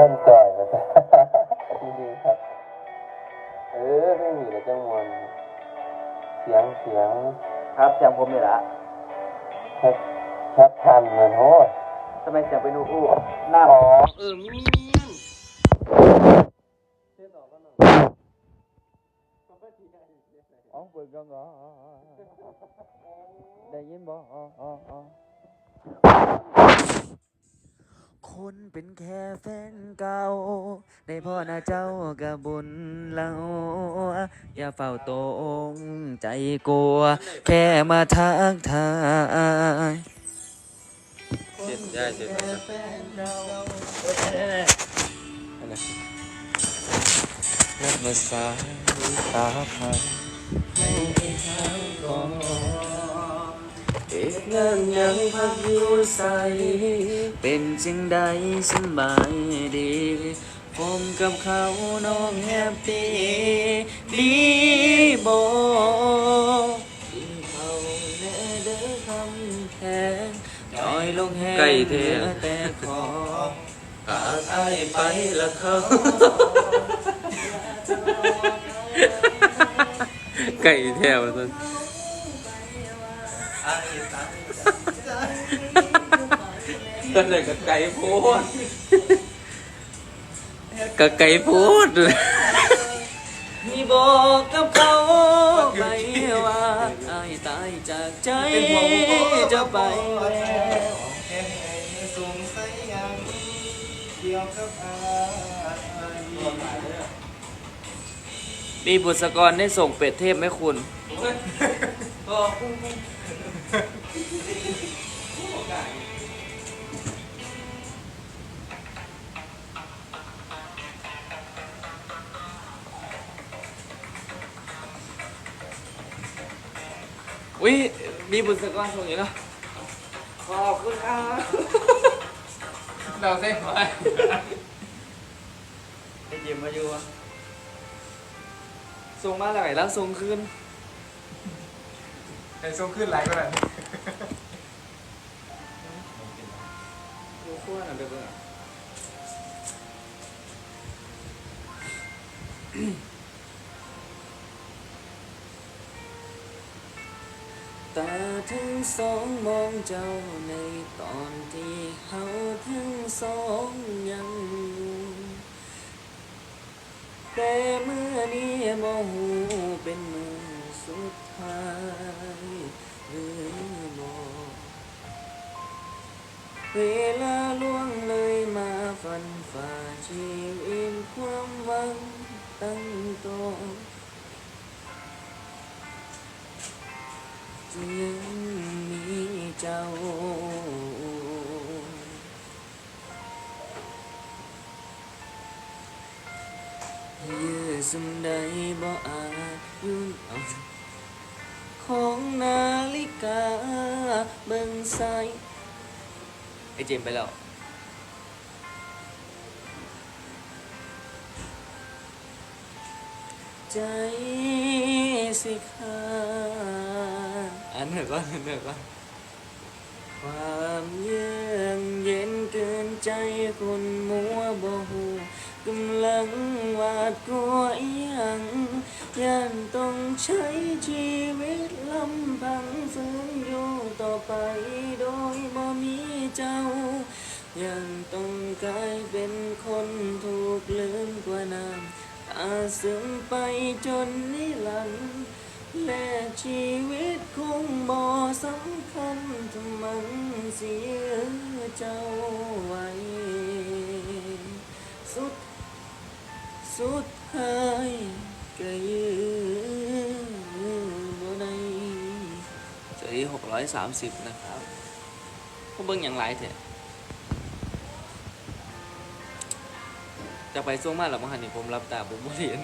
ท่านจ่อยมาจ้ะดีดีครับ เออไม่มีแต่จังหวนเสียงเสียงครับเสียงผมนี่ละแคบแคบทันเหมือนโหทำไมเสียงเป็นอู้อู้หน้าอ๋อเออมีอ๋อเปิดกันเหรออ๋ออ๋ออ๋อได้ยินบ่อ๋ออ๋ออ๋อ คนเป็นแค่แฟนเก่าได้พ่อนะเจ้ากับบุญเราอย่าเฝ้าตรงใจกลัว แค่มาทักทายเจ็ดได้เจ็ดได้นับภาษาตาพัน เอกเงินยังพักอยู่ใส เป็นจึงใดสบายดี ผมกับเขาน้องแฮปปี้ดีบ่ที่เขาแน่เด้อคำแพงน้อยลงแห้งเหลือแต่ขอหากอายไปละเขา ไก่แถวต้น ต้นเลยกับไก่พูดกับไก่พูดมีบอกกับเขาไปว่าอายตายจากใจจะไปแล้วสงสัยยังเกี่ยวกับอายมีบุษกรได้ส่งเป็ดเทพไหมคุณ อุ้ยมีบุษกรส่งอยู่แล้วขอบคุณครับเราเส้นไปไอ้เจมมาอยู่อะส่งมาแล้วไงแล้วส่งคืนไอ้ส่งขึ้นไหลก็ได้ดู แต่ทั้งสองมองเจ้าในตอนที่เฮาทั้งสองยังอยู่แต่เมื่อนี้บ่หูเป็นมือสุดท้ายหรือบ่เวลาล่วงเลยมาฝันฝ่าชีวิตความหวังตั้งตัว ยังมีเจ้า ยื้อสุมใดบ่อาจยุ่นเอาของนาฬิกาเบิ่งสไอเจมไปแล้วใจสิขา อันเหนือก่อนอันเหนือก่อนความเยือกเย็นเกินใจคนมัวบ่หูกำลังหวาดกลัวอีหยังย่านต้องใช้ชีวิตลำพังฝืนอยู่ต่อไปโดยบ่มีเจ้ายังต้องกลายเป็นคนถูกลืมกว่าน้ำตาซึมไปจนนิรันดร์ และชีวิตคงบ่สำคัญถ้ามันเสียเจ้าไว้ สุด สุดท้ายก็ยืนบ่ได้เจอหกร้อยสามสิบนะครับพวกเบิ้งอย่างไรเถอะจะไปส่วงมาหรือมังหันนี่ผมรับตาผมบ่เห็น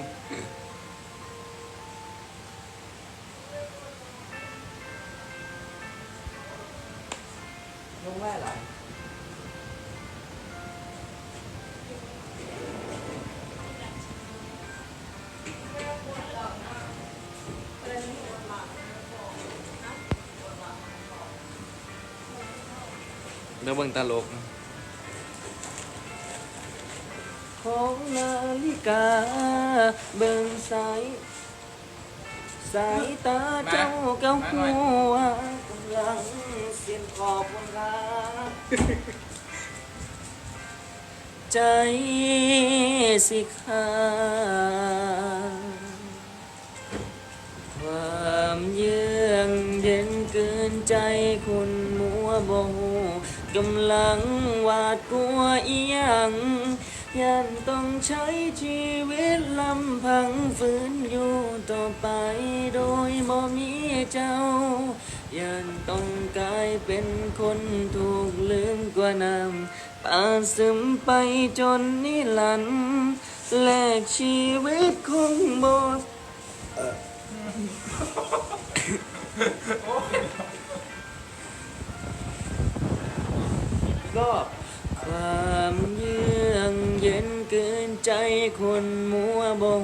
เบิ่งตลก ของนาฬิกา เบิ่งสายสายตาเจ้ากับหัวกำลังเสียนขอบเวลาใจสิขาความเยือกเย็นเกินใจคุณ กำลังหวาดกลัวอีหยังยันต้องใช้ชีวิตลำพังฝืนอยู่ต่อไปโดยบ่มีเจ้ายันต้องกลายเป็นคนถูกลืมกว่าน้ำป่าซึมไปจนนิรันดร์แลกชีวิตคงห มดก็ความเยือกเย็นเกินใจคนมัวบ่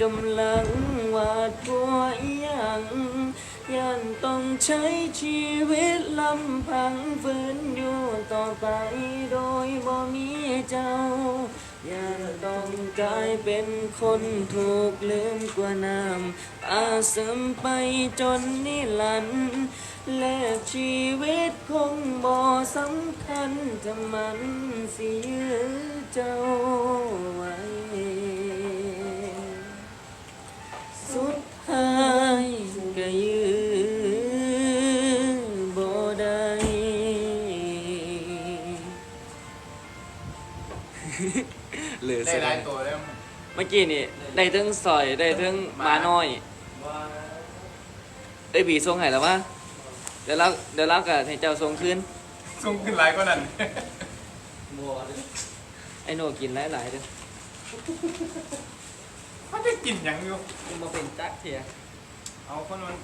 กำลังหวาดกลัวอีหยังยันต้องใช้ชีวิตลำพังฝืนอยู่ต่อไปโดยบ่มีเจ้ายันต้องกลายเป็นคนถูกลืมกว่าน้ำตาซึมไปจนนิรันดร์ แลกชีวิตคงบ่สำคัญจะมันสิยื้อเจ้าไว้ สุดท้ายก็ยื้อบ่ได้เหลือได้เสียหดาลายตัวแล้ว เมื่อกี้นี่ได้ทั้งสอยได้ทั้งหมาน้อยได้บีทรงไห้แล้ววะ ดี๋ยวเราเดี๋ยวเราก็ให้เจ้าทรงขึ้นสูงขึ้นหลายกว่านั้นไอ้โนกินหลายๆเด้อเขาจะกินหยังอยู่มันมาเป็นจักเทียเอาคนมัน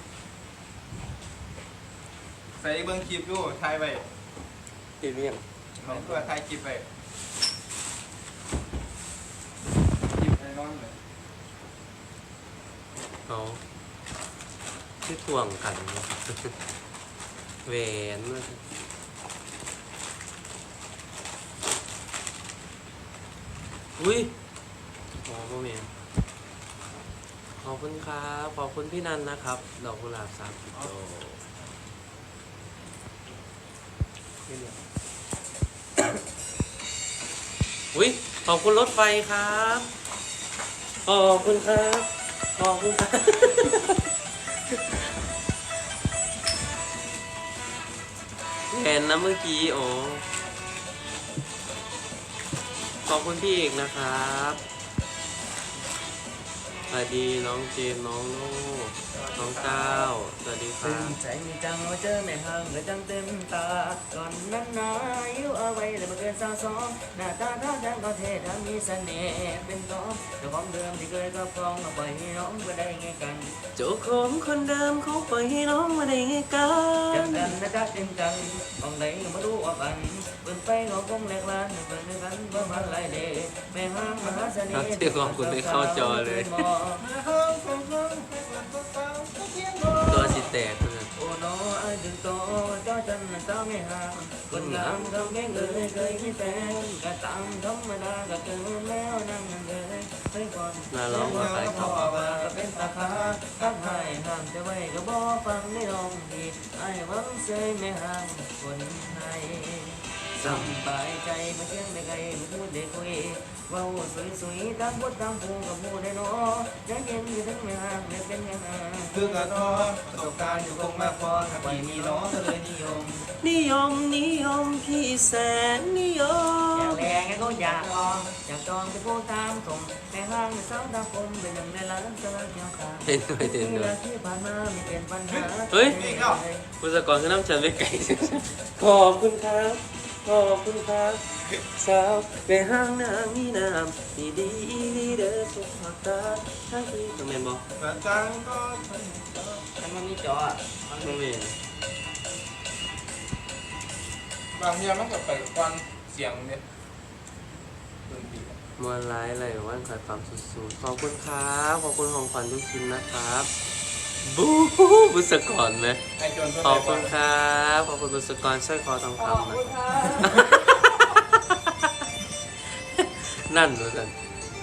ใส่เบิ้งคลิปอยู่ถ่ายไว้กินเมี่ยงน้องตัวถ่ายคลิปไว้คลิปไอ้น้องเลยเขาที่ทวงกันเว นด้วยอุ้ยอ๋อพ่อเมียขอบคุณครับ ขอบคุณพี่นันนะครับดอกกุหลาบสามสิบโตอุ้ยขอบคุณรถไฟครับ ขอบคุณครับ ขอบคุณครับ เห็นนะเมื่อกี้โอ้ขอบคุณพี่เอกนะครับ สวัสดีน้องเจมส์น้องโลกน้องก้าวสวัสดีคซึ้รังบใจจังว่าเจอแม่ห้างเลยจังเต็มตาก่อนนั้นนาอยู่เอาไว้เลยมาเกินสาวสองหน้าตาท่าทางก็เท่ทั้งมีเสน่ห์เป็นต้อเจ้าของเดิมที่เคยครอบครองมาปล่อยให้น้องไปได้ไงกันเจ้าของคนเดิมเขาปล่อยให้น้องมาได้ไงกัจัน งกันนะจ๊ะเต็มจังมองไหนก็มาดูว่าบัน เปิดไปก็คงแหลกลานเปิดในกันเพื่มาลายเดแม่ห้างมหาเสน่ห์ที่ของคุณไม่เข้าจอเลย ตัวสิแตกเลยโอ้น้อไอ้ถึงโตเจ้าจันเจ้าไม่ห่างคนงามก็ไม่เคยเคยคิดแต่ก็ตามธรรมดาก็เกินแล้วนั่งเลยไปก่อนน่าร้องว่าใครเขาว่าก็เป็นตาขาตั้งให้ห้ามจะไว้ก็บ่ฟังได้ลองดีไอ้หวังเสยไม่ห่างคนไหน สบายใจมาเที่ยงได้ไกลมาพูดได้คุยเว้าสวยๆตามบทตามผูกับผู้ได้เนาะยังเย็นอยู่ทั้งไม่ห่างไม่เป็นยังไงคือกระท้อประสบการณ์อยู่คงมากพอถ้าพี่มีน้องก็เลยนิยม นิยมนิยมพี่แสนนิยอยากมแรงไงก็อยากลองอยากจองไปพูดตามส่งในห้างในสาวตาคมเป็นหนึ่งในล้านสลายเที่ยวตาเต้นด้วยเต้นด้วยที่ผ่านมาไม่เป็นปัญหาเฮ้ยคุณสกรคือน้ำฉันไปไกลขอบคุณครับ ขอบคุณครับสาวไปห้างนางมีน้ำมีดีลีเดอร์สุขตาทั้งที่ต้องเมนบอกกระจังก็ทนฉันมันมีจออะมันต้องเมนบางทีมันก็ไปควันเสียงเนี่ยดนตรีมวนร้ายอะไรว่านขายความสุดๆขอบคุณครับ ขอบคุณของขวัญทุกชิ้นนะครับ บูบุษกรไหมไอ้จนขอบคุณครับ ขอบคุณบุษกรสร้อยคอทองขอบคำนะคุณครับนั่นดูสัน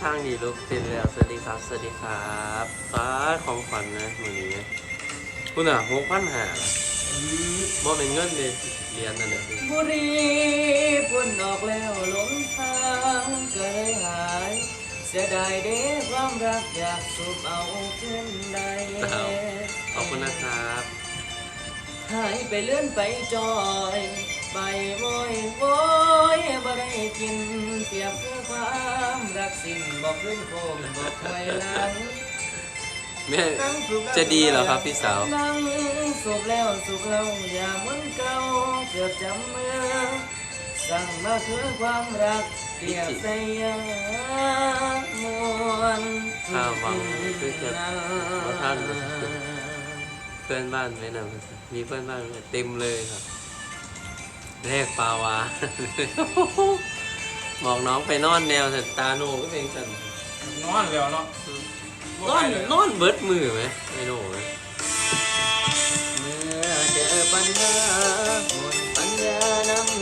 ข้างนี้ลูกติดแล้ว สวัสดีครับ สวัสดีครับฟ้าของขวัญนะมือนี้คุณอะหกพันหาบ่เป็นเงินเลยเรียนนั่นแหละ บุรีพุ่นออกแล้วหลงทางก็เลยหาย สียดายเด้ความรักอยากสูบเอาขึ้นใดขอบคุณนะครับหายไปเลื่อนไปจอยไปโวยโวยบ่ได้กินเปรียบเพื่อความรักสิ้นบอกขึ้นโคมบอกไว้หลังแม่จะดีเหรอครับพี่สาวนั่งสุกแล้วสุกแล้วอย่าเหมือนเก่าเกือบจำเมื่อสั่งมาคือความรัก เปรียบใส่ยามวนข้าววังคือจะว่าท่านเพื่อนบ้านไหมนะมีเพื่อนบ้านไหมเต็มเลยครับเลขปลาวาบอกน้องไปนอนแนวแต่ตาโนก็เป็นกันนอนแล้วเนาะนอนนอนเบิดมือไหมไม่โนไหมเมื่อเจอปัญหาหมดปัญญานำ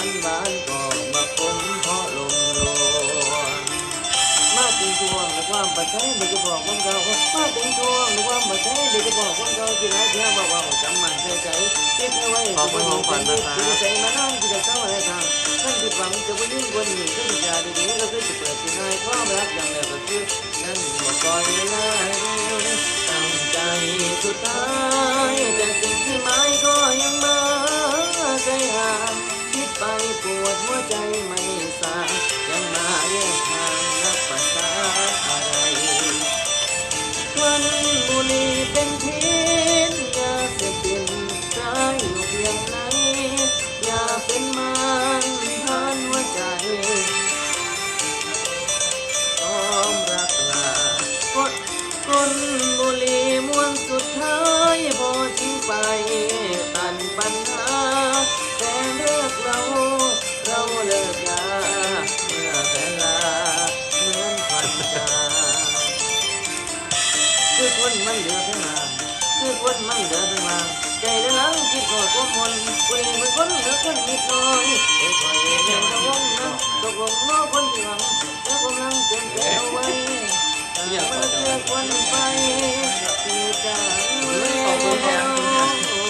วานหวานๆก็มาคมเพราะลมลวนมาถึงทวงในความปัจจัยเด็กก็บอกคนเก่ามาถึงทวงในความปัจจัยเด็กก็บอกคนเก่าที่รักเธอบอกว่าจำมันใส่ใจคิดเอาไว้ที่ใจมานานที่จะเศร้าอะไรทางนั่นคือฝังจะวันนี้วันนี้ก็จะดีๆก็คือจะเปิดที่นายความรักอย่างเดียวก็คือนั่นบอกก่อนเลยตั้งใจสุดท้ายแต่สิ่งที่หมายก็ยังมาใจห่าง ปปวดหัวใจไม่สา คนมันเหลือไปมาใจและหลังคิดหอดควมนคุยมันคนเหลือคนนิดหน่อยเอ้ยคอยเรียนตะวงนะตกลงน้อคนที่หวังแล้วกำลังเต็มใจเอาไว้ตั้งเมื่อเจอควันไฟที่จางขอบคุณแทน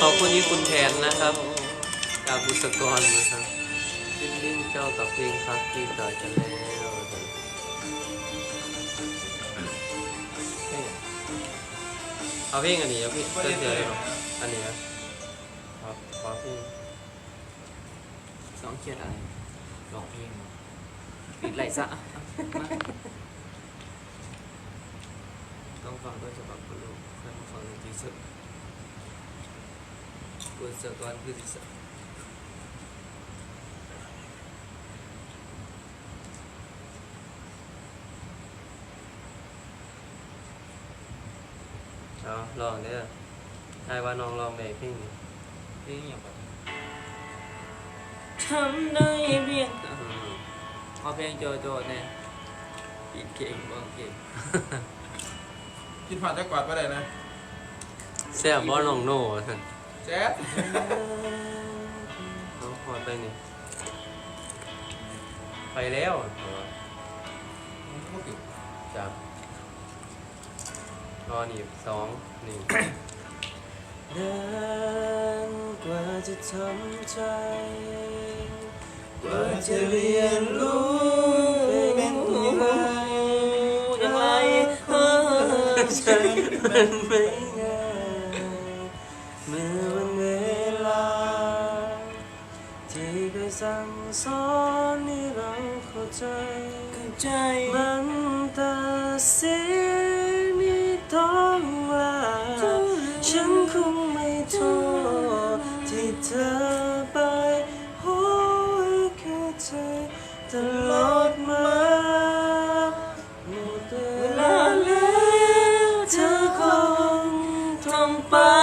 ขอบคุณที่คุณแทนนะครับจากบุษกรนะครับดิ้นดิ้นเจ้ากับเพลงครับที่จอยกัน เอาเพลงอันนี้เอาเพลงเต้นเดียวเลยเหรออันนี้นะครับขอเพลงสองเขียดอะไรร้องเพลงปิดไหลซะมาต้องฟังด้วยฉบับคุณลูกใครมาฟังในที่สุดกุศลกรคือที่สุด เอาลองเด้อใช่ว่าน้องลองแบบเพลงนี้เพลงอย่างแบบทำได้เพียงอืมเอาเพลงโจโจเนี่ยปิดเก่งบ้างเก่งคิดผ่านจะกวาดไปได้นะแซ่บบ่น้องโน่ท่านแจ๊ดน้องพอไปนี่ไปแล้วจับ รอหนี่สองหนี่งนานกว่าจะทำใจ กว่าจะเรียนรู้เป็นอย่างไรอย่างไรฉันมันไม่ง่ายเมื่อวันเวลา ที่เคยสั่งสอนให้เราเข้าใจ มันตัดสิน